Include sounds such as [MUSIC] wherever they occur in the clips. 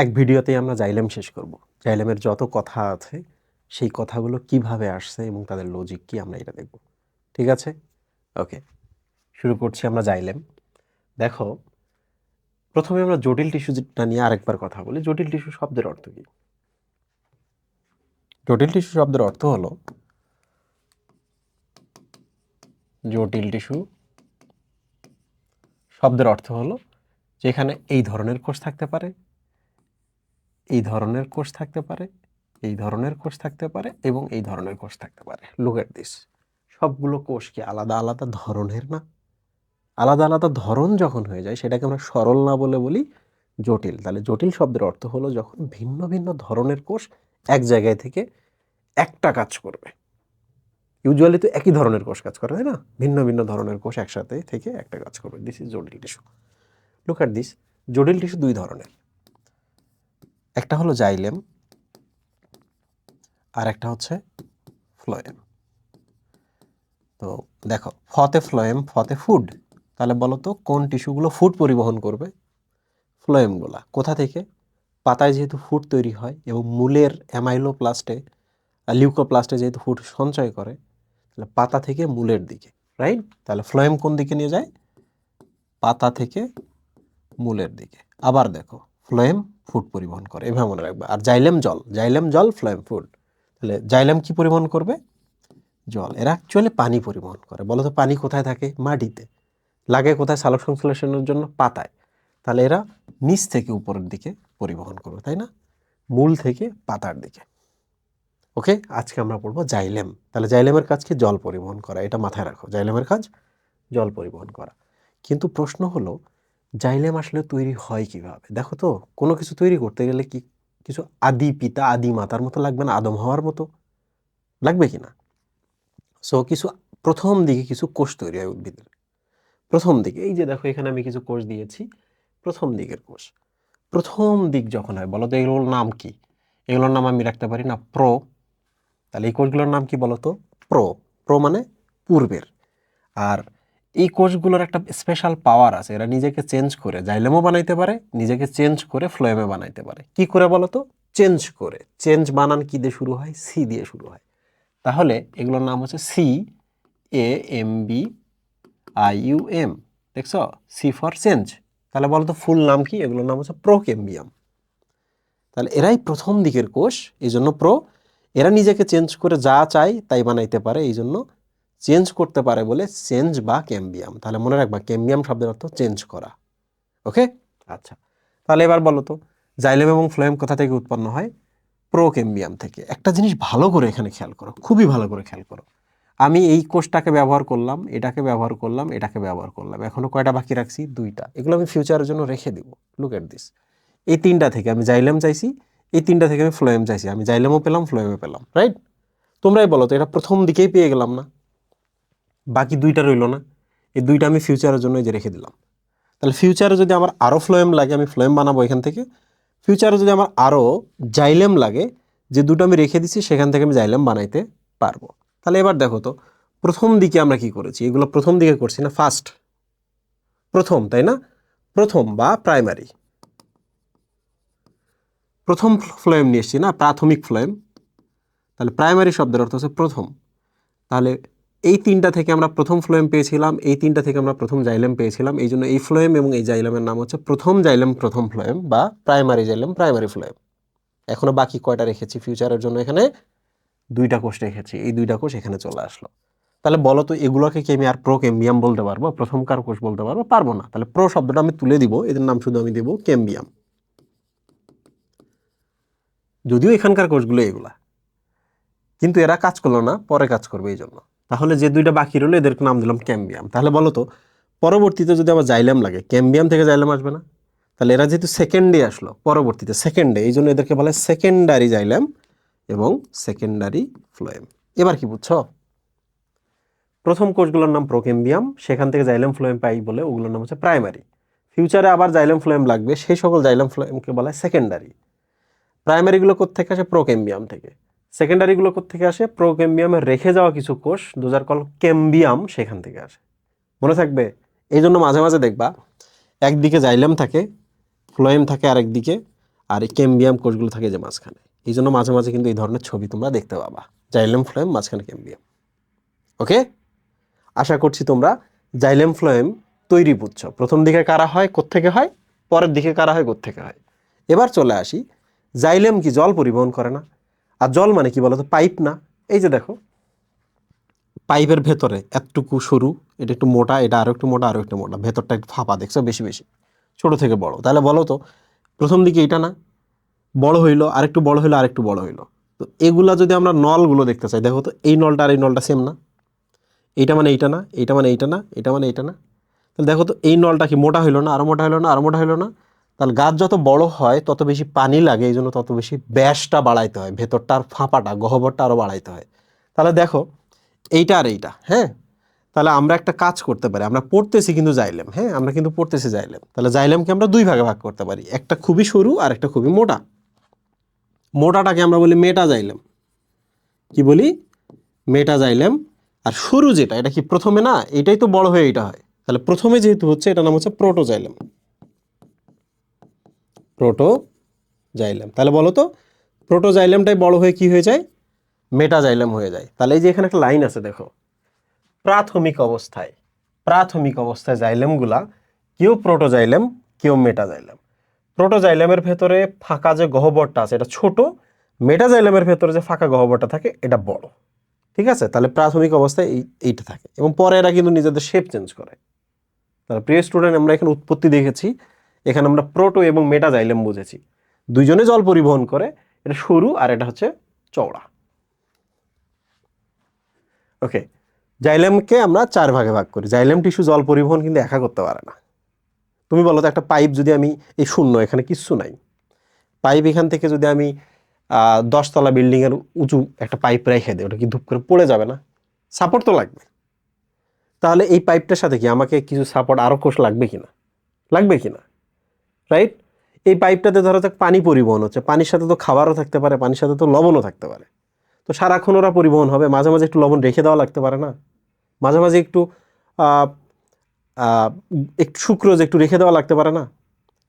এক ভিডিওতেই আমরা জাইলেম শেষ করব। জাইলেমের যত কথা আছে, সেই কথাগুলো কীভাবে আসছে এবং তাদের লজিক কি আমরা এটা দেখব। ঠিক আছে? ওকে শুরু করছি আমরা জাইলেম। দেখো, প্রথমে আমরা জটিল টিস্যুটা নিয়ে আরেকবার কথা বলি। জটিল টিস্যু শব্দের অর্থ কি? জটিল টিস্যু শব্দের অর্থ হলো, জটিল টিস্যু শব্দের অর্থ হলো, যেখানে এই ধরনের কোষ থাকতে পারে এই ধরনের কোষ থাকতে পারে, এই ধরনের কোষ থাকতে পারে এবং এই ধরনের কোষ থাকতে পারে। লুক এট দিস সবগুলো কোষ কি আলাদা আলাদা ধরনের না? আলাদা আলাদা ধরন যখন হয়ে যায়, সেটাকে আমরা সরল না বলে বলি জটিল। তাহলে জটিল শব্দের অর্থ হলো যখন ভিন্ন ভিন্ন ধরনের কোষ এক জায়গায় থেকে একটা কাজ করবে। ইউজুয়ালি তো একই ধরনের কোষ কাজ করে, তাই না? ভিন্ন ভিন্ন ধরনের কোষ একসাথে থেকে একটা কাজ করবে। দিস ইজ জটিল টিস্যু লুক অ্যাট দিস জটিল টিস্যু দুই ধরনের। একটা হলো জাইলেম, আর একটা হচ্ছে ফ্লোয়েম। তো দেখো, ফতে ফ্লোয়েম, ফতে ফুড, তাহলে বলো তো কোন টিস্যুগুলো ফুড পরিবহন করবে? ফ্লোয়েমগুলা। কোথা থেকে? পাতায় যেহেতু ফুড তৈরি হয় এবং মূলের অ্যামাইলোপ্লাস্টে লিউকোপ্লাস্টে যেহেতু ফুড সঞ্চয় করে, তাহলে পাতা থেকে মূলের দিকে রাইট তাহলে ফ্লোয়েম কোন দিকে নিয়ে যায়? পাতা থেকে মূলের দিকে। আবার দেখো, ফ্লোয়েম ফুড পরিবহন করে, এভাবে মনে রাখবে। আর জাইলেম জল জাইলেম জল ফ্লোয়েম ফুড। তাহলে জাইলেম কি পরিবহন করবে? জল। এরা অ্যাকচুয়ালি পানি পরিবহন করে। বলো তো পানি কোথায় থাকে? মাটিতে। লাগে কোথায়? সালোক সংশ্লেষণের জন্য পাতায়। তাহলে এরা নিচ থেকে উপরের দিকে পরিবহন করবে, তাই না? মূল থেকে পাতার দিকে। ওকে? আজকে আমরা পড়ব জাইলেম। তাহলে জাইলেমের কাজ কি? জল পরিবহন করা। এটা মাথায় রাখো। জাইলেমের কাজ? জল পরিবহন করা। কিন্তু প্রশ্ন হলো জাইলেম আসলে তৈরি হয় কীভাবে? দেখো তো, কোনো কিছু তৈরি করতে গেলে কি কিছু আদি পিতা, আদি মাতার মতো লাগবে না? আদম হওয়ার মতো লাগবে কি না? সো কিছু প্রথম দিকে কিছু কোষ তৈরি হয় উদ্ভিদের। প্রথম দিকে, এই যে দেখো এখানে আমি কিছু কোষ দিয়েছি। প্রথম দিকের কোষ। প্রথম দিক যখন হয়, বলো তো এগুলোর নাম কি? এগুলোর নাম আমি রাখতে পারি না, প্রো। তাহলে এই কোষগুলোর নাম কি বলো তো? প্রো। প্রো মানে পূর্বের। আর এই কোষগুলোর একটা স্পেশাল পাওয়ার আছে, এরা নিজেকে চেঞ্জ করে জাইলেমও বানাইতে পারে, নিজেকে চেঞ্জ করে ফ্লোয়েমে বানাইতে পারে। কি করে বলো তো চেঞ্জ করে। চেঞ্জ বানান কি দিয়ে শুরু হয়? সি দিয়ে শুরু হয়। তাহলে এগুলোর নাম হচ্ছে C A M B I U M দেখছ? সি ফর চেঞ্জ তাহলে বলো তো ফুল নাম কি? এগুলোর নাম হচ্ছে প্রোকেম্বিয়াম তাহলে এরাই প্রথম দিকের কোষ এই জন্য প্রো এরা নিজেকে চেঞ্জ করে যা চায় তাই বানাইতে পারে এই জন্য চেঞ্জ করতে পারে বলে চেঞ্জ বা ক্যাম্বিয়াম। তাহলে মনে রাখবা ক্যাম্বিয়াম শব্দের অর্থ চেঞ্জ করা। ওকে? আচ্ছা। তাহলে এবার বলো তো, জাইলেম এবং ফ্লোয়েম কোথা থেকে উৎপন্ন হয়? প্রোকেম্বিয়াম থেকে। একটা জিনিস ভালো করে এখানে খেয়াল করো, খুবই ভালো করে খেয়াল করো। আমি এই কোষটাকে ব্যবহার করলাম, এটাকে ব্যবহার করলাম, এটাকে ব্যবহার করলাম। এখনও কয়টা বাকি রাখছি? দুইটা। এগুলো আমি ফিউচারের জন্য রেখে দিব। লুক এট দিস এই তিনটা থেকে আমি জাইলেম চাইছি, এই তিনটা থেকে আমি ফ্লোয়েম চাইছি। আমি জাইলেমও পেলাম, ফ্লোয়েমও পেলাম রাইট তোমরাই বলো তো, এটা প্রথম দিকেই পেয়ে গেলাম না? বাকি দুইটা রইল না। এই দুইটা আমি ফিউচারের জন্য যে রেখে দিলাম। তাহলে ফিউচারে যদি আমার আরও ফ্লোয়েম লাগে, আমি ফ্লোয়েম বানাবো এখান থেকে। ফিউচারে যদি আমার আরও জাইলেম লাগে, যে দুটো আমি রেখে দিছি, সেখান থেকে আমি জাইলেম বানাইতে পারব। তাহলে এবার দেখো তো, প্রথম দিকে আমরা কি করেছি? এগুলো প্রথম দিকে করছি না ফার্স্ট প্রথম, তাই না? প্রথম বা প্রাইমারি প্রথম ফ্লোয়েম নিয়ে এসছি না, প্রাথমিক ফ্লোয়েম তাহলে প্রাইমারি শব্দের অর্থ হচ্ছে প্রথম। তাহলে এই তিনটা থেকে আমরা প্রথম ফ্লোয়েম পেয়েছিলাম, এই তিনটা থেকে আমরা প্রথম জাইলেম পেয়েছিলাম। এই জন্য এই ফ্লোয়েম এবং এই জাইলেমের নাম হচ্ছে প্রথম জাইলেম প্রথম ফ্লোয়েম বা প্রাইমারি জাইলেম প্রাইমারি ফ্লোয়েম এখনও বাকি কয়টা রেখেছি ফিউচারের জন্য এখানে? দুইটা কোষ রেখেছি, এই দুইটা কোষ এখানে চলে আসলো। তাহলে বলো তো, এগুলোকে কি আমি আর প্রো কেম্বিয়াম বলতে পারব? প্রথমকার কোষ বলতে পারব? পারব না। তাহলে প্রো শব্দটা আমি তুলে দিব, এদের নাম শুধু আমি দেবো কেম্বিয়াম যদিও এখানকার কোষগুলো এগুলা। কিন্তু এরা কাজ করল না, পরে কাজ করবে এই জন্য। তাহলে যে দুইটা বাকি রইল, এদেরকে নাম দিলাম ক্যাম্বিয়াম। তাহলে বলো তো পরবর্তীতে যদি আমার জাইলাম লাগে, ক্যাম্বিয়াম থেকে জাইলাম আসবে না? তাহলে এরা যেহেতু সেকেন্ডে আসলো, পরবর্তীতে সেকেন্ডে এই জন্য এদেরকে বলে সেকেন্ডারি জাইলাম এবং সেকেন্ডারি ফ্লোয়েম এবার কি বুঝছ? প্রথম কোষগুলোর নাম প্রোকেম্বিয়াম সেখান থেকে জাইলাম ফ্লোয়েম পাই বলে ওগুলোর নাম হচ্ছে প্রাইমারি ফিউচারে আবার জাইলাম ফ্লোয়েম লাগবে, সেই সকল জাইলাম ফ্লোয়েমকে বলা হয় সেকেন্ডারি প্রাইমারিগুলো কোথেকে আসে? প্রোকেম্বিয়াম থেকে। সেকেন্ডারিগুলো থেকে আসে? প্রোকেম্বিয়ামে রেখে যাওয়া কিছু কোষ কল কেম্বিয়াম সেখান থেকে আসে। মনে থাকবে? এই জন্য মাঝে মাঝে দেখবা, একদিকে জাইলাম থাকে ফ্লোয়েম থাকে আরেকদিকে, আর এই ক্যাম্বিয়াম কোষগুলো থাকে যে মাঝখানে। এই জন্য মাঝে মাঝে কিন্তু এই ধরনের ছবি তোমরা দেখতে পাবা। জাইলেম ফ্লোয়েম মাঝখানে ক্যাম্বিয়াম ওকে আশা করছি তোমরা জাইলেম ফ্লোয়েম তৈরি বুঝছ। প্রথম দিকে কারা হয়, কোত্থেকে হয়? পরের দিকে কারা হয়, কোত্থেকে হয়? এবার চলে আসি। জাইলেম কি জল পরিবহন করে না? আর জল মানে কি বলতো? পাইপ না। এই যে দেখো। পাইপের ভেতরে এতটুকু সরু, এটা একটু মোটা, এটা আরও একটু মোটা আরও একটু মোটা। ভেতরটা একটু ফাঁপা, দেখছ? বেশি বেশি। ছোট থেকে বড়। তাহলে বলো তো, প্রথম দিকে এটা না, বড় হইল, আরেকটু বড় হইল, আরেকটু বড় হইল। তো এগুলা যদি আমরা নলগুলো দেখতে চাই, দেখো তো, এই নলটা আর এই নলটা সেম না। এইটা মানে এইটা না, এইটা মানে এইটা না, এটা মানে এইটা না। তাহলে দেখো তো, এই নলটা কি মোটা হইল না, আরও মোটা হইল না, আরও মোটা হইল না? তাহলে গাছ যত বড় হয়, তত বেশি পানি লাগে এই জন্য তত বেশি ব্যাসটা বাড়াইতে হয় ভেতরটার ফাঁপাটা, গহ্বরটা আরও বাড়াইতে হয়। তাহলে দেখো, এইটা আর এইটা হ্যাঁ? তাহলে আমরা একটা কাজ করতে পারি, আমরা পড়তেছি কিন্তু জাইলেম হ্যাঁ? আমরা কিন্তু পড়তেছি জাইলেম। তাহলে জাইলেমকে আমরা দুই ভাগে ভাগ করতে পারি, একটা খুবই সরু আর একটা খুবই মোটা। মোটাটাকে আমরা বলি মেটা জাইলেম। কি বলি? মেটা জাইলেম। আর সরু যেটা, এটা কি প্রথমে না, এটাই তো বড় হয়ে এটা হয়। তাহলে প্রথমে যেহেতু হচ্ছে এটা নাম হচ্ছে প্রোটো প্রোটোজাইলেম। প্রোটোজাইলেম। তাহলে বলো তো, প্রোটোজাইলেমটাই বড় হয়ে কি হয়ে যায়? মেটাজাইলেম হয়ে যায়। তাহলে এই যে এখানে একটা লাইন আছে, দেখো। প্রাথমিক অবস্থায় প্রাথমিক অবস্থায় জাইলেমগুলা, কেউ প্রোটোজাইলেম, কেউ মেটাজাইলেম। প্রোটোজাইলেমের ভেতরে ফাঁকা যে গহ্বরটা আছে, এটা ছোট। মেটাজাইলেমের ভেতরে যে ফাঁকা গহ্বরটা থাকে, এটা বড়। ঠিক আছে? তাহলে প্রাথমিক অবস্থায় এই, এইটা থাকে। এবং পরে এরা কিন্তু নিজেদের শেপ চেঞ্জ করে। তাহলে প্রিয় স্টুডেন্ট আমরা এখানে উৎপত্তি দেখেছি। এখানে আমরা প্রোটো এবং মেটাজাইলেম বুঝেছি। দুইজনে জল পরিবহন করে, এটা সরু আর এটা হচ্ছে চওড়া। ওকে জাইলেমকে আমরা চার ভাগে ভাগ করি। জাইলেম টিস্যু জল পরিবহন কিন্তু একা করতে পারে না। তুমি বলো তো, একটা পাইপ যদি আমি, এই শূন্য, এখানে কিচ্ছু নাই। পাইপ এখান থেকে যদি আমি দশতলা বিল্ডিংয়ের উঁচু একটা পাইপ রেখে দিই, ওটা কি ধূপ করে পড়ে যাবে না? সাপোর্ট তো লাগবে। তাহলে এই পাইপটার সাথে কি আমাকে কিছু সাপোর্ট আরও কোষ লাগবে কি না লাগবে কি না রাইট এই পাইপটাতে ধরো যাক পানি পরিবহন হচ্ছে। পানির সাথে তো খাবারও থাকতে পারে, পানির সাথে তো লবণও থাকতে পারে। তো সারাক্ষণ ওরা পরিবহন হবে, মাঝে মাঝে একটু লবণ রেখে দেওয়া লাগতে পারে না। মাঝে মাঝে একটু একটু শুক্রোজ একটু রেখে দেওয়া লাগতে পারে না।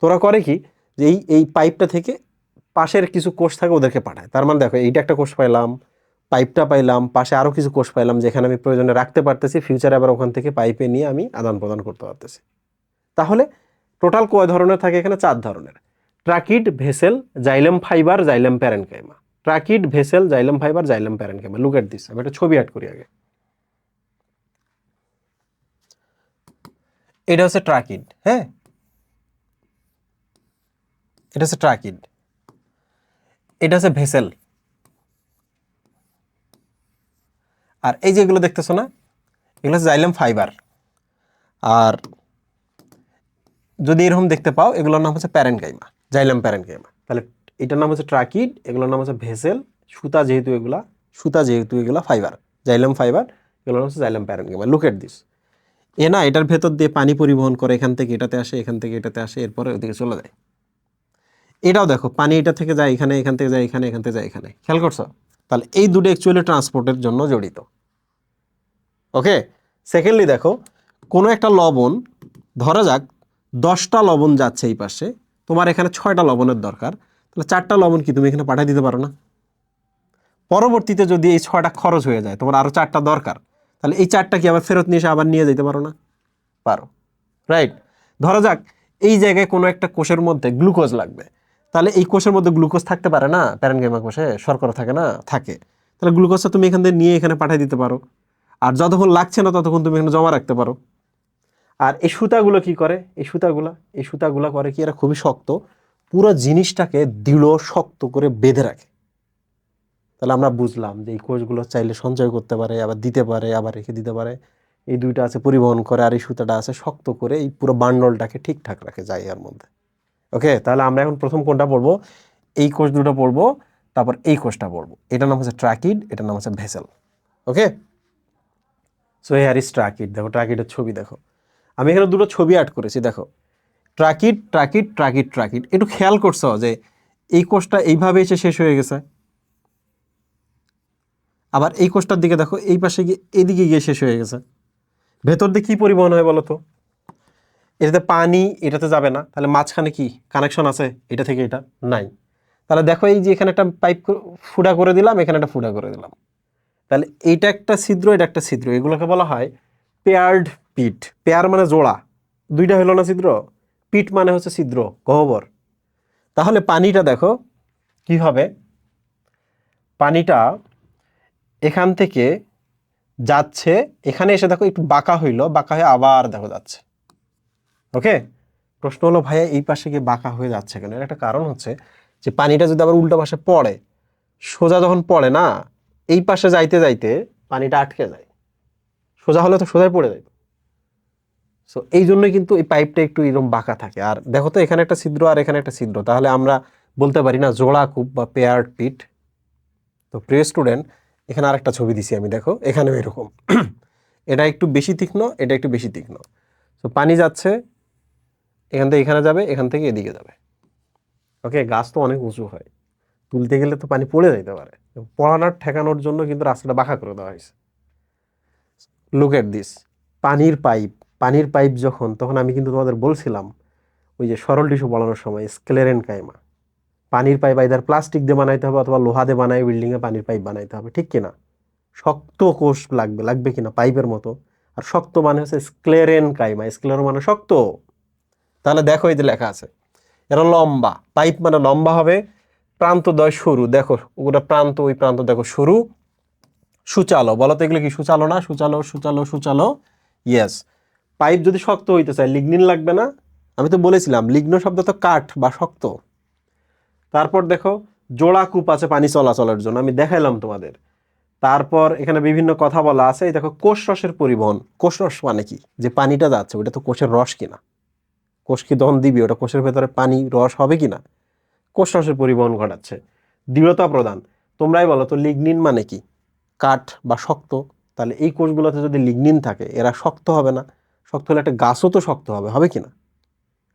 তোরা করে কি যে এই এই পাইপটা থেকে পাশের কিছু কোষ থাকে ওদেরকে পাঠায়। তার মানে দেখো, এইটা একটা কোষ পাইলাম, পাইপটা পাইলাম, পাশে আরও কিছু কোষ পাইলাম যেখানে আমি প্রয়োজনে রাখতে পারতেছি ফিউচারে আবার ওখান থেকে পাইপে নিয়ে আমি আদান প্রদান করতে পারতেছি। তাহলে টোটাল কয় ধরনের থাকে এখানে? চার ধরনের। Tracheid vessel, xylem fibre, xylem parenchyma. Tracheid vessel, xylem fibre, xylem parenchyma. Look at this আমি একটা ছবি অ্যাড করি আগে। এটা হচ্ছে ট্রাকিড হ্যাঁ? এটা হচ্ছে ট্রাকিড। এটা হচ্ছে ভেসেল। আর এই যেগুলো দেখতেছো না? এগুলো হচ্ছে জাইলেম ফাইবার। আর যদি এরকম দেখতে পাও, এগুলোর নাম হচ্ছে প্যারেনকাইমা, জাইলাম প্যারেনকাইমা। তাহলে এটার নাম হচ্ছে ট্রাকিড, এগুলোর নাম হচ্ছে ভেসেল, সুতা যেহেতু এগুলা, সুতা যেহেতু এগুলা ফাইবার, জাইলাম ফাইবার, এগুলোর নাম হচ্ছে xylem parenchyma. Look at this এ না, এটার ভেতর দিয়ে পানি পরিবহন করে এখান থেকে এটাতে আসে, এখান থেকে এটাতে আসে, এরপরে ওদিকে চলে যায়। এটাও দেখো, পানি এটা থেকে যায় এখানে, এখান থেকে যায় এখানে, এখান থেকে যায় এখানে। খেয়াল করছ? তাহলে এই দুটো অ্যাকচুয়ালি ট্রান্সপোর্টের জন্য জড়িত। ওকে সেকেন্ডলি দেখো, কোনো একটা লবণ, ধরা যাক দশটা লবণ যাচ্ছে এই পাশে। তোমার এখানে ছয়টা লবণের দরকার। তাহলে চারটা লবণ কি তুমি এখানে পাঠিয়ে দিতে পারো না? পরবর্তীতে যদি এই ছয়টা খরচ হয়ে যায়, তোমার আরও চারটা দরকার, তাহলে এই চারটা কি আবার ফেরত নিয়ে এসে আবার নিয়ে যেতে পারো না? পারো। রাইট ধরা যাক, এই জায়গায় কোনো একটা কোষের মধ্যে গ্লুকোজ লাগবে। তাহলে এই কোষের মধ্যে গ্লুকোজ থাকতে পারে না? প্যারেনগেমা কোষে শর্করা থাকে না? থাকে। তাহলে গ্লুকোজটা তুমি এখান থেকে নিয়ে এখানে পাঠিয়ে দিতে পারো। আর যতক্ষণ লাগছে না, ততক্ষণ তুমি এখানে জমা রাখতে পারো। আর এই সুতাগুলো কি করে? এই সুতাগুলা এই সুতাগুলা করে কি? এরা খুবই শক্ত। পুরো জিনিসটাকে দৃঢ়, শক্ত করে বেঁধে রাখে। তাহলে আমরা বুঝলাম যে এই কোষগুলো চাইলে সঞ্চয় করতে পারে, আবার দিতে পারে, আবার রেখে দিতে পারে। এই দুইটা আছে পরিবহন করে আর এই সুতাটা আছে শক্ত করে এই পুরো বান্ডলটাকে ঠিকঠাক রাখে জায়গার মধ্যে। ওকে, তাহলে আমরা এখন প্রথম কোনটা পড়ব। এই কোষ দুটো পড়ব, তারপর এই কোষটা পড়ব। এটার নাম হচ্ছে ট্রাকিড, এটার নাম হচ্ছে vessel. Okay? So here is tracheid. দেখো, ট্রাকিডের ছবি দেখো। আমি এখানে দুটো ছবি অ্যাড করেছি, দেখো। ট্রাকিড ট্রাকিড ট্রাকিড ট্রাকিড একটু খেয়াল করছ যে এই কোষটা এইভাবে এসে শেষ হয়ে গেছে। আবার এই কোষটার দিকে দেখো, এই পাশে গিয়ে এদিকে গিয়ে শেষ হয়ে গেছে। ভেতর দিয়ে কী পরিবহন হয় বলো তো? এটাতে পানি, এটাতে যাবে না। তাহলে মাঝখানে কি? কানেকশন আছে? এটা থেকে এটা নাই। তাহলে দেখো এই যে এখানে একটা পাইপ ফুটা করে দিলাম, এখানে একটা ফুটা করে দিলাম। তাহলে এইটা একটা ছিদ্র, এটা একটা ছিদ্র। এগুলোকে বলা হয় পেয়ার্ড পিট পেয়ার মানে জোড়া। দুইটা হলো না ছিদ্র? পিট মানে হচ্ছে ছিদ্র, গহ্বর। তাহলে পানিটা দেখো, কি হবে? পানিটা এখান থেকে যাচ্ছে, এখানে এসে দেখো একটু বাঁকা হইল, বাঁকা হয়ে আবার দেখো যাচ্ছে। ওকে? প্রশ্ন হলো, ভাইয়া, এই পাশে গিয়ে বাঁকা হয়ে যাচ্ছে কেন? একটা কারণ হচ্ছে যে পানিটা যদি আবার উল্টো পাশে পড়ে, সোজা যখন পড়ে না, এই পাশে যাইতে যাইতে পানিটা আটকে যায়। সোজা হলে তো সোজাই পড়ে যায় সো এই জন্যই কিন্তু এই পাইপটা একটু এরকম বাঁকা থাকে। আর দেখো তো, এখানে একটা ছিদ্র আর এখানে একটা ছিদ্র। তাহলে আমরা বলতে পারি না জোড়া কূপ বা পেয়ার্ড পিট তো, প্রিয় স্টুডেন্ট এখানে আরেকটা ছবি দিছি আমি, দেখো, এখানেও এরকম। [CLEARS THROAT] এটা একটু বেশি তীক্ষ্ণ, এটা একটু বেশি তীক্ষ্ণ। তো পানি যাচ্ছে, এখান থেকে এখানে যাবে, এখান থেকে এদিকে যাবে। ওকে গাছ তো অনেক উঁচু হয়। তুলতে গেলে তো পানি পড়ে যাইতে পারে। পড়ানোর, ঠেকানোর জন্য কিন্তু রাস্তাটা বাঁকা করে দেওয়া হয়েছে। লুক এট দিস পানির পাইপ পানির পাইপ যখন, তখন আমি কিন্তু তোমাদের বলছিলাম, ওই যে সরল টিস্যু বলানোর সময়, স্কেলেরেন কাইমা। পানির পাইপ আইদার প্লাস্টিক দিয়ে বানাইতে হবে অথবা লোহা দিয়ে বানায় বিল্ডিংয়ে পানির পাইপ বানাইতে হবে, ঠিক কিনা? শক্ত কোষ লাগবে লাগবে কিনা পাইপের মতো? আর শক্ত মানে হচ্ছে স্ক্লেরেন কাইমা স্ক্লেরো মানে শক্ত। তাহলে দেখো এই যে লেখা আছে এটা লম্বা, পাইপ মানে লম্বা হবে, প্রান্ত দয় সরু, দেখো ওটা প্রান্ত, ওই প্রান্ত দেখো সরু, সুচালো, বলো তো এগুলো কি সুচালো না? সুচালো সুচালো সুচালো ইয়েস পাইপ যদি শক্ত হইতে চায় লিগনিন লাগবে না। আমি তো বলেছিলাম লিগ্ন শব্দ তো কাঠ বা শক্ত। তারপর দেখো, জোড়া কূপ আছে পানি চলাচলের জন্য, আমি দেখাইলাম তোমাদের। তারপর এখানে বিভিন্ন কথা বলা আছে, এই দেখো, কোষ রসের পরিবহন। কোষ রস মানে কি? যে পানিটা যাচ্ছে ওটা তো কোষের রস কিনা? কোষ কি তখন দিবি? ওটা কোষের ভেতরে পানি, রস হবে কিনা? কোষ রসের পরিবহন ঘটাচ্ছে। দৃঢ়তা প্রদান। তোমরাই বলো, তো লিগনিন মানে কি? কাঠ বা শক্ত? তাহলে এই কোষগুলোতে যদি লিগনিন থাকে, এরা শক্ত হবে না? শক্ত হলে একটা গাছও তো শক্ত হবে হবে কি না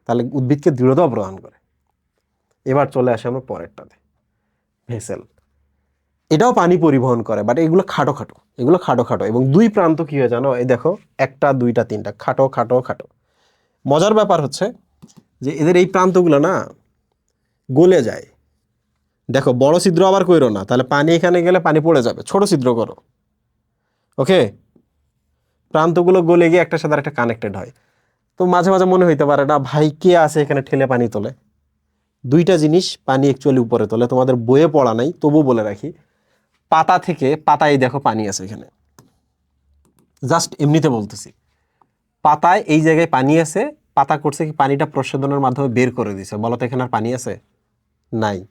তাহলে উদ্ভিদকে দৃঢ়তা প্রদান করে। এবার চলে আসে আমরা পরেরটাতে, ভেসেল। এটাও পানি পরিবহন করে বাট এগুলো খাটো খাটো, এগুলো খাটো খাটো। এবং দুই প্রান্ত কি হয় জানো? এই দেখো, একটা, দুইটা, তিনটা, খাটো খাটো খাটো। মজার ব্যাপার হচ্ছে যে এদের এই প্রান্তগুলো না গলে যায়। দেখো, বড় ছিদ্র আবার কইরো না, তাহলে পানি এখানে গেলে পানি পড়ে যাবে, ছোট ছিদ্র করো। ওকে প্রান্তগুলো গলে গিয়ে একটা সাথে একটা কানেক্টেড হয়। তো মাঝে মাঝে মনে হইতে পারে, না, ভাই, কে আছে এখানে ঠেলে পানি তোলে? দুইটা জিনিস পানি অ্যাকচুয়ালি উপরে তোলে। তোমাদের বইয়ে পড়া নাই তবু বলে রাখি। পাতা থেকে পাতায় দেখো পানি আছে এখানে। জাস্ট এমনিতে বলতেছি। পাতায় এই জায়গায় পানি আছে, পাতা করছে কি পানিটা প্রসাধনের মাধ্যমে বের করে দিছে। বলো তো এখানে আর পানি আছে? নাই।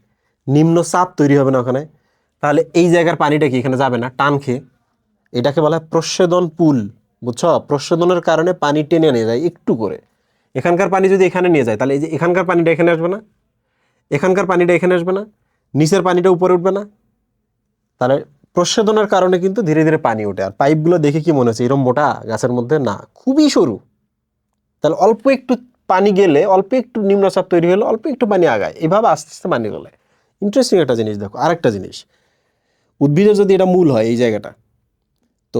নিম্ন চাপ তৈরি হবে না ওখানে। তাহলে এই জায়গার পানিটা কি এখানে যাবে না? টান খেয়ে। এটাকে বলা হয় প্রস্বেদন পুল। বুঝছ? প্রস্বেদনের কারণে পানি টেনে নিয়ে যায় একটু করে। এখানকার পানি যদি এখানে নিয়ে যায়, তাহলে এই যে এখানকার পানিটা এখানে আসবে না? এখানকার পানিটা এখানে আসবে না? নিচের পানিটা উপরে উঠবে না? তাহলে প্রস্বেদনের কারণে কিন্তু ধীরে ধীরে পানি ওঠে। আর পাইপগুলো দেখে কি মনে হচ্ছে এরকম মোটা গাছের মধ্যে? না, খুবই সরু। তাহলে অল্প একটু পানি গেলে, অল্প একটু নিম্নচাপ তৈরি হলে, অল্প একটু পানি আগায়। এভাবে আস্তে আস্তে পানি গলে। ইন্টারেস্টিং একটা জিনিস দেখো, আরেকটা জিনিস। উদ্ভিদের যদি এটা মূল হয় এই জায়গাটা, তো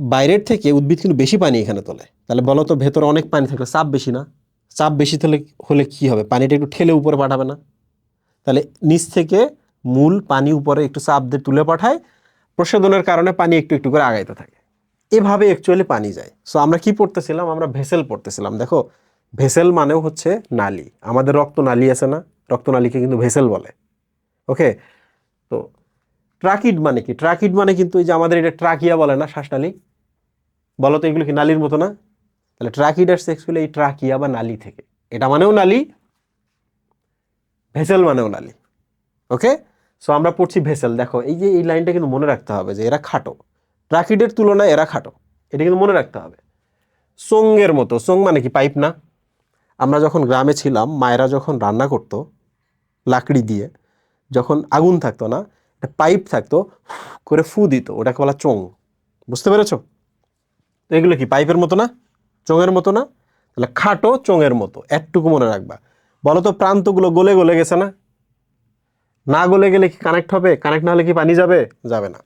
বাইরের থেকে উদ্ভিদ কিন্তু বেশি পানি এখানে তোলে। তাহলে বলো তো ভেতরে অনেক পানি থাকলে চাপ বেশি না? চাপ বেশি হলে হলে কি হবে? পানিটা একটু ঠেলে উপরে পাঠাবে না? তাহলে নিচ থেকে মূল পানি উপরে একটু চাপ দিয়ে তুলে পাঠায়, প্রসাধনের কারণে পানি একটু একটু করে আগাইতে থাকে। এভাবে অ্যাকচুয়ালি পানি যায়। সো আমরা কি পড়তেছিলাম? আমরা ভেসেল পড়তেছিলাম। দেখো, ভেসেল মানেও হচ্ছে নালি। আমাদের রক্ত নালী আছে না? রক্তনালীকে কিন্তু ভেসেল বলে। ওকে তো, ট্রাকিড মানে কি? ট্রাকিড মানে কিন্তু এই যে আমাদের এটা ট্রাকিয়া বলে না শ্বাসনালী? বলো তো এগুলো কি নালীর মতো না? তাহলে ট্রাকিড আসছে অ্যাকচুয়ালি এই ট্রাকিয়া বা নালী থেকে। এটা মানেও নালি, ভেসেল মানেও নালি। ওকে? সো আমরা পড়ছি ভেসেল। দেখো, এই যে এই লাইনটা কিন্তু মনে রাখতে হবে যে এরা খাটো। ট্রাকিডের তুলনায় এরা খাটো। এটা কিন্তু মনে রাখতে হবে। সঙ্গের মতো। সং মানে কি? পাইপ না। আমরা যখন গ্রামে ছিলাম, মায়েরা যখন রান্না করতো, লাকড়ি দিয়ে, যখন আগুন থাকতো না, একটা পাইপ থাকতো, করে ফু দিত। ওটাকে বলা চোং বুঝতে পেরেছ? তো এগুলো কি, পাইপের মতো না? চোঙের মতো না? তাহলে খাটো চোঙের মতো একটুকু মনে রাখবা। বলো তো, প্রান্তগুলো গলে গলে গেছে না? না গলে গেলে কি কানেক্ট হবে? কানেক্ট না হলে কি পানি যাবে? যাবে না।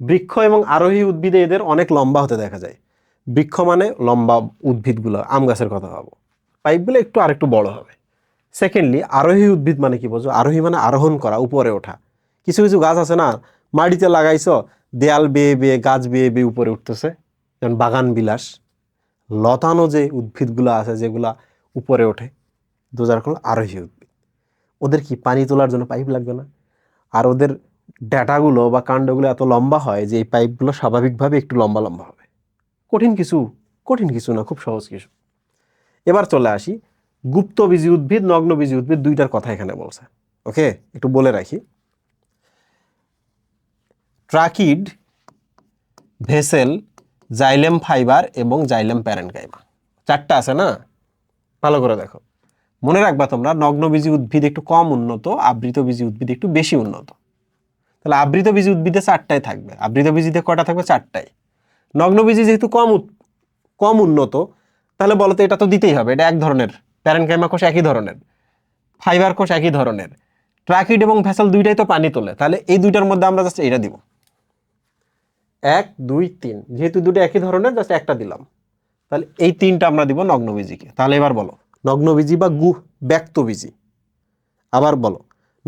বৃক্ষ এবং আরোহী উদ্ভিদে এদের অনেক লম্বা হতে দেখা যায়। বৃক্ষ মানে লম্বা উদ্ভিদগুলো, আম গাছের কথা ভাবো। পাইপগুলো একটু আরেকটু বড় হবে। সেকেন্ডলি আরোহী উদ্ভিদ মানে কি বোঝো? আরোহী মানে আরোহণ করা, উপরে ওঠা। কিছু কিছু গাছ আছে না, মাটিতে লাগাইছো, দেয়াল বেয়ে বেয়ে, গাছ বেয়ে বেয়ে উপরে উঠতেছে। যেমন বাগান বিলাস লতানো যে উদ্ভিদগুলো আছে যেগুলা উপরে ওঠে, দোজার হলো আরোহী উদ্ভিদ। ওদের কি পানি তোলার জন্য পাইপ লাগবে না? আর ওদের ডাটাগুলো বা কাণ্ডগুলো এত লম্বা হয় যে এই পাইপগুলো স্বাভাবিকভাবে একটু লম্বা লম্বা হবে। কঠিন কিছু কঠিন কিছু না, খুব সহজ কিছু। এবার চলে আসি, গুপ্তবীজী উদ্ভিদ, নগ্নবীজী উদ্ভিদ দুইটার কথা এখানে বলছে। ওকে? একটু বলে রাখি। ট্রাকিড ভেসেল জাইলেম ফাইবার এবং জাইলেম প্যারেনকাইমা চারটা আছে না? ভালো করে দেখো। মনে রাখবা তোমরা নগ্নবীজী উদ্ভিদ একটু কম উন্নত আবৃতবীজী উদ্ভিদ একটু বেশি উন্নত। তাহলে আবৃতবীজী উদ্ভিদে চারটায় থাকবে। আবৃতবীজীতে কটা থাকবে? চারটায় নগ্নবীজী যেহেতু কম কম উন্নত, তাহলে বলো তো এটা তো দিতেই হবে। এটা এক ধরনের। প্যারেনকাইমা কোষ একই ধরনের। ফাইবার কোষ একই ধরনের। ট্রাকিড এবং ভেসেল দুইটাই তো পানি তোলে। তাহলে এই দুইটার মধ্যে আমরা জাস্ট এটা দিব। এক, দুই, তিন। যেহেতু দুটো একই ধরনের জাস্ট একটা দিলাম। তাহলে এই তিনটা আমরা দিব নগ্নবীজিকে। তাহলে এবার বলো, নগ্নবীজি বা গু, ব্যক্তবীজি। আবার বলো,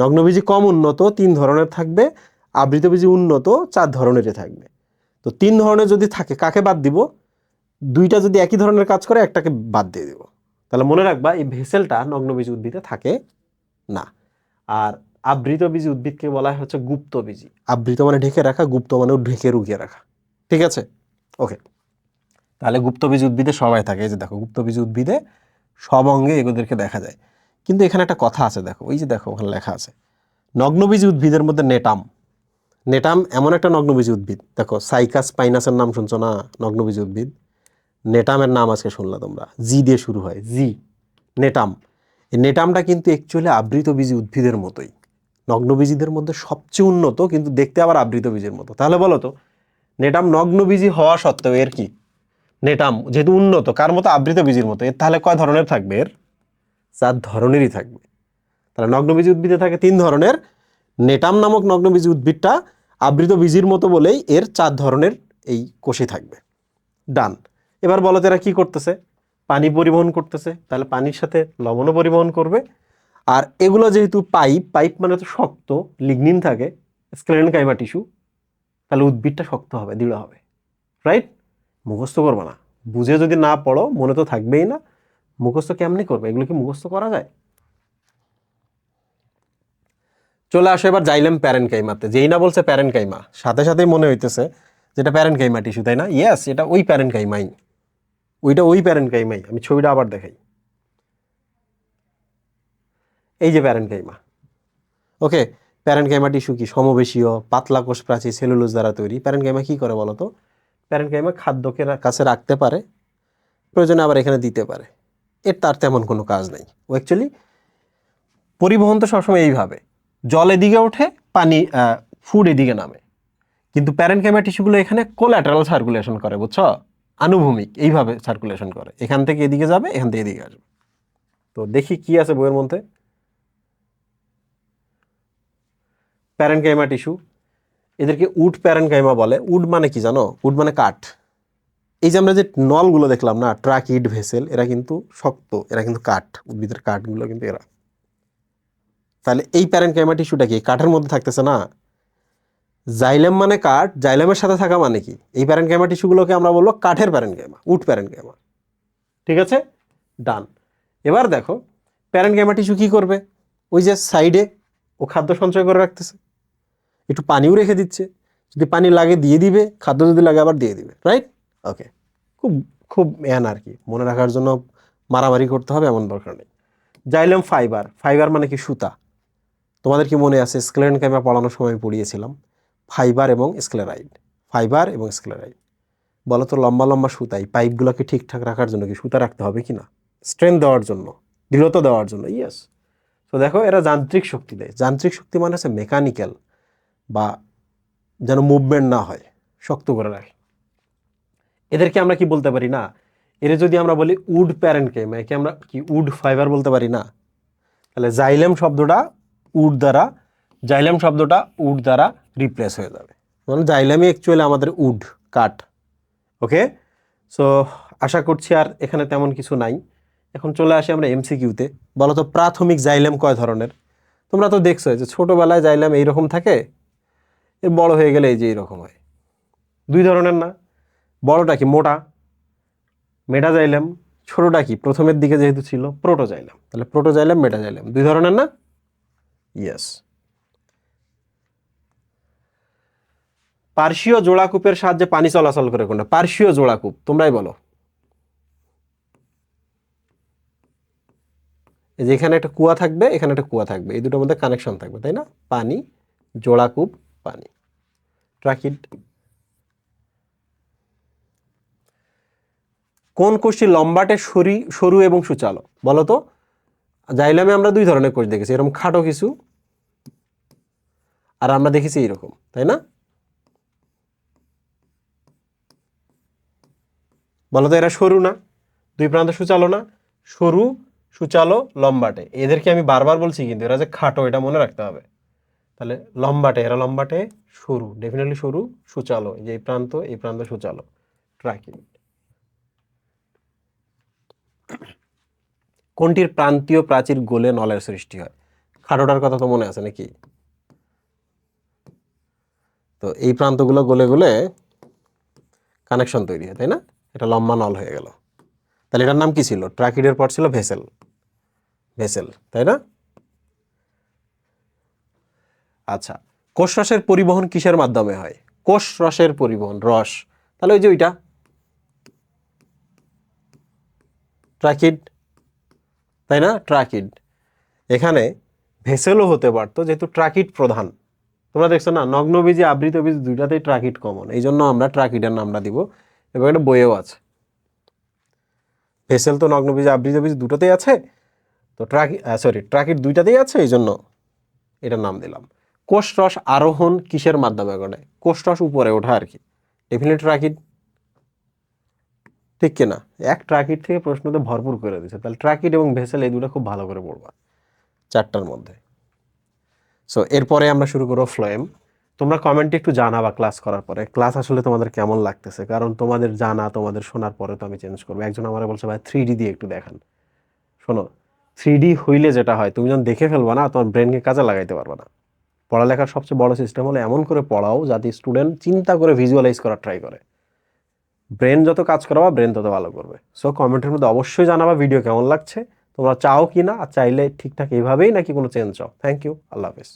নগ্নবীজি কম উন্নত, তিন ধরনের থাকবে। আবৃতবীজি উন্নত, চার ধরনেরই থাকবে। তো তিন ধরনের যদি থাকে, কাকে বাদ দিব? দুইটা যদি একই ধরনের কাজ করে, একটাকে বাদ দিয়ে দিব। তাহলে মনে রাখবা, এই ভেসেলটা নগ্নবীজি উদ্ভিদে থাকে না। আর আবৃত বীজ উদ্ভিদকে বলা হচ্ছে গুপ্ত বীজি। আবৃত মানে ঢেকে রাখা, গুপ্ত মানে ঢেকে রুকিয়ে রাখা। ঠিক আছে? ওকে তাহলে গুপ্ত বীজ উদ্ভিদে সবাই থাকে। এই যে দেখো, গুপ্ত বীজ উদ্ভিদে সব অঙ্গে এগুলোদেরকে দেখা যায়। কিন্তু এখানে একটা কথা আছে দেখো, ওই যে দেখো, ওখানে লেখা আছে। নগ্নবীজ উদ্ভিদের মধ্যে নেটাম। নেটাম এমন একটা নগ্নবীজ উদ্ভিদ। দেখো, সাইকাস পাইনাসের নাম শুনছো না? নগ্নবীজ উদ্ভিদ। নেটামের নাম আজকে শুনলা তোমরা। জি দিয়ে শুরু হয়, জি। নেটাম। এই নেটামটা কিন্তু অ্যাকচুয়ালি আবৃতবীজী উদ্ভিদের মতোই। নগ্নবীজীদের মধ্যে সবচেয়ে উন্নত, কিন্তু দেখতে আবার আবৃত বীজের মতো। তাহলে বলো তো, নেটাম নগ্নবীজী হওয়া সত্ত্বেও এর কি? নেটাম যেহেতু উন্নত, কার মতো? আবৃত বীজের মতো। এর তাহলে কয় ধরনের থাকবে এর? চার ধরনেরই থাকবে। তাহলে নগ্নবীজী উদ্ভিদে থাকে তিন ধরনের। নেটাম নামক নগ্নবীজী উদ্ভিদটা আবৃত বীজির মতো বলেই এর চার ধরনের এই কোষে থাকবে। ডান। এবার বলো তো এরা কী করতেছে? পানি পরিবহন করতেছে। তাহলে পানির সাথে লবণও পরিবহন করবে। আর এগুলো যেহেতু পাইপ পাইপ মানে তো শক্ত লিগনিন থাকে স্ক্লেন কাইমা টিস্যু তাহলে উদ্ভিদটা শক্ত হবে, দৃঢ় হবে রাইট মুখস্থ করবে না। বুঝে যদি না পড়ো, মনে তো থাকবেই না। মুখস্থ কেমনি করবে? এগুলো কি মুখস্থ করা যায়? চলে আসো এবার যাইলাম প্যারেন কাইমাতে যেই না বলছে প্যারেন কাইমা সাথে সাথেই মনে হইতেছে যেটা প্যারেন কাইমা টিস্যু তাই না? ইয়েস এটা ওই প্যারেন কাইমাই ওইটা ওই প্যারেন কাইমাই আমি ছবিটা আবার দেখাই। এই যে parenchyma okay parenchyma tissue কি? সমবেশীয়, পাতলা কোষ প্রাচীর সেলুলোজ দ্বারা তৈরি। প্যারেন কাইমা কি করে বলো তো প্যারেন কাইমা খাদ্যকে কাছে রাখতে পারে, প্রয়োজনে আবার এখানে দিতে পারে। এর তার তেমন কোনো কাজ নেই। ও অ্যাকচুয়ালি পরিবহন তো সবসময় এইভাবে। জল এদিকে ওঠে, পানি ফুড এদিকে নামে। কিন্তু প্যারেনকাইমা টিস্যুগুলো এখানে কোল্যাটারাল সার্কুলেশন করে, বুঝছ? আনুভূমিক, এইভাবে সার্কুলেশন করে। এখান থেকে এদিকে যাবে, এখান থেকে এদিকে আসবে। তো দেখি কি আছে বইয়ের মধ্যে। প্যারেনকাইমা টিস্যু, এদেরকে উড প্যারেনকাইমা বলে। উড মানে কি জানো? উড মানে কাঠ। এই যে আমরা যে নলগুলো দেখলাম না ট্রাক ইট ভেসেল, এরা কিন্তু শক্ত, এরা কিন্তু কাঠ, উদ্ভিদের কাঠগুলো কিন্তু এরা। তাহলে এই প্যারেনকাইমা টিস্যুটা কি? কাঠের মধ্যে থাকতেছে না? জাইলেম মানে কাঠ, জাইলেমের সাথে থাকা মানে কি? এই প্যারেনকাইমা টিস্যুগুলোকে আমরা বলব কাঠের প্যারেনকাইমা, উড প্যারেনকাইমা। ঠিক আছে? ডান। এবার দেখো, প্যারেনকাইমা টিস্যু কি করবে? ওই যে সাইডে ও খাদ্য সঞ্চয় করে রাখতেছে। একটু পানিও রেখে দিচ্ছে। যদি পানি লাগে দিয়ে দিবে, খাদ্য যদি লাগে আবার দিয়ে দিবে রাইট ওকে খুব খুব ম্যান আর কি। মনে রাখার জন্য মারামারি করতে হবে এমন দরকার নেই। Xylem fibre. ফাইবার মানে কি? সুতা। তোমাদের কি মনে আছে? স্ক্লেন ক্যামা পড়ানোর সময় পড়িয়েছিলাম। ফাইবার এবং স্ক্লেরাইড। ফাইবার এবং স্ক্লেরাইড। বলো তো, লম্বা লম্বা সুতাই পাইপগুলোকে ঠিকঠাক রাখার জন্য কি সুতা রাখতে হবে কি না? স্ট্রেংথ দেওয়ার জন্য। দৃঢ়তা দেওয়ার জন্য ইয়েস তো দেখো, এরা যান্ত্রিক শক্তি দেয়। যান্ত্রিক শক্তি মানে হচ্ছে মেকানিক্যাল বা যেন মুভমেন্ট না হয়, শক্ত করে রাখে। এদেরকে আমরা কি বলতে পারি না? এর যদি আমরা বলি উড প্যারেন্টকে মানে একে আমরা কি উড ফাইবার বলতে পারি না? তাহলে জাইলেম শব্দটা উড দ্বারা জাইলেম শব্দটা উড দ্বারা রিপ্লেস হয়ে যাবে। মানে জাইলেমই অ্যাকচুয়ালি আমাদের উড কাঠ। ওকে সো আশা করছি আর এখানে তেমন কিছু নাই। এখন চলে আসি আমরা এমসিকিউতে বলো তো, প্রাথমিক জাইলেম কয় ধরনের? তোমরা তো দেখছ যে ছোটোবেলায় জাইলাম এইরকম থাকে এর বড় হয়ে গেলে এই যে এইরকম হয়। দুই ধরনের না। বড়টা কি মোটা? মেটা জাইলাম ছোটোটা কি? প্রথমের দিকে যেহেতু ছিল প্রোটো জাইলাম তাহলে প্রোটো জাইলাম মেটা জাইলাম দুই ধরনের না? ইয়েস পার্শ্বীয় জোড়াকূপের সাহায্যে পানি চলাচল করে কোনটা? পার্শ্বীয় জোড়াকূপ, তোমরাই বলো। যে এখানে একটা কুয়া থাকবে, এখানে একটা কুয়া থাকবে। এই দুটোর মধ্যে কানেকশন থাকবে, তাই না? পানি, জোড়াকূপ পানি। ট্রাকিড কোন কোষটি লম্বাটে সরি সরু এবং সুচালো? বলো তো। জাইলামে আমরা দুই ধরনের কোষ দেখেছি, এরকম খাটো কিছু। আর আমরা দেখেছি এইরকম, তাই না? বলো তো, এরা সরু না? দুই প্রান্ত সুচালো না? সরু, সুচালো, লম্বাটে। এদেরকে আমি বারবার বলছি কিন্তু, এরা যে খাটো, এটা মনে রাখতে হবে। তাহলে লম্বাটে, এরা লম্বাটে সরু ডেফিনেটলি সরু, সুচালো যে এই প্রান্ত এই প্রান্ত সুচালো ট্রাকিং কোনটির প্রান্তীয় প্রাচীর গোলে নলের সৃষ্টি হয়? খাটোটার কথা তো মনে আছে নাকি? তো এই প্রান্তগুলো গোলে গলে কানেকশন তৈরি হয়, তাই না? এটা লম্বা নল হয়ে গেল। তাহলে এটার নাম কি ছিল? ট্রাকিডের পর ছিল ভেসেল ভেসেল তাই না? আচ্ছা কোষ রসের পরিবহন কিসের মাধ্যমে হয়? কোষ রসের পরিবহন, রস। তাহলে ওই যে ওইটা। ট্রাকিড, তাই না? ট্রাকিড। এখানে ভেসেলও হতে পারতো, যেহেতু ট্রাকিড প্রধান। তোমরা দেখছ না, নগ্নবীজি আবৃত বীজ দুইটাতেই ট্রাকিড কমন এই জন্য আমরা ট্রাকিডের নামটা দিব, এবং এটা বইয়েও আছে। ভেসেল তো নগ্নবীজ আবৃত বীজ দুটোতেই আছে, তো ট্রাকি সরি ট্রাকিড দুইটাতেই আছে, এই জন্য এটার নাম দিলাম। কোষ রস আরোহণ কিসের মাধ্যমে ঘটে? কোষ রস উপরে ওঠা আর কি। ডেফিনেট ট্রাকিড ঠিক কিনা? এক ট্রাকিড থেকে প্রশ্নতে ভরপুর করে দিচ্ছে তাহলে ট্রাকিড এবং ভেসেল এই দুটো খুব ভালো করে পড়বা চারটার মধ্যে। সো এরপরে আমরা শুরু করব ফ্লোয়েম তোমরা কমেন্টে একটু জানাবা ক্লাস করার পরে। ক্লাস আসলে তোমাদের কেমন লাগতেছে? কারণ তোমাদের জানা, তোমাদের শোনার পরে তো আমি চেঞ্জ করব। একজন আমার বলছে, ভাই থ্রি ডি দিয়ে একটু দেখান। শোনো থ্রি ডি হইলে যেটা হয়, তুমি যখন দেখে ফেলবা না, তোমার ব্রেনকে কাজে লাগাইতে পারবে না। পড়ালেখার সবচেয়ে বড় সিস্টেম হলো এমন করে পড়াও যাতে স্টুডেন্ট চিন্তা করে ভিজুয়ালাইজ করার ট্রাই করে। ব্রেন যত কাজ করাবা ব্রেন তত ভালো করবে। সো কমেন্টের মধ্যে অবশ্যই জানাবা ভিডিও কেমন লাগছে, তোমরা চাও কি না আর চাইলে ঠিকঠাক এইভাবেই নাকি কোনো চেঞ্জ চাও। থ্যাংক ইউ আল্লাহ হাফেজ।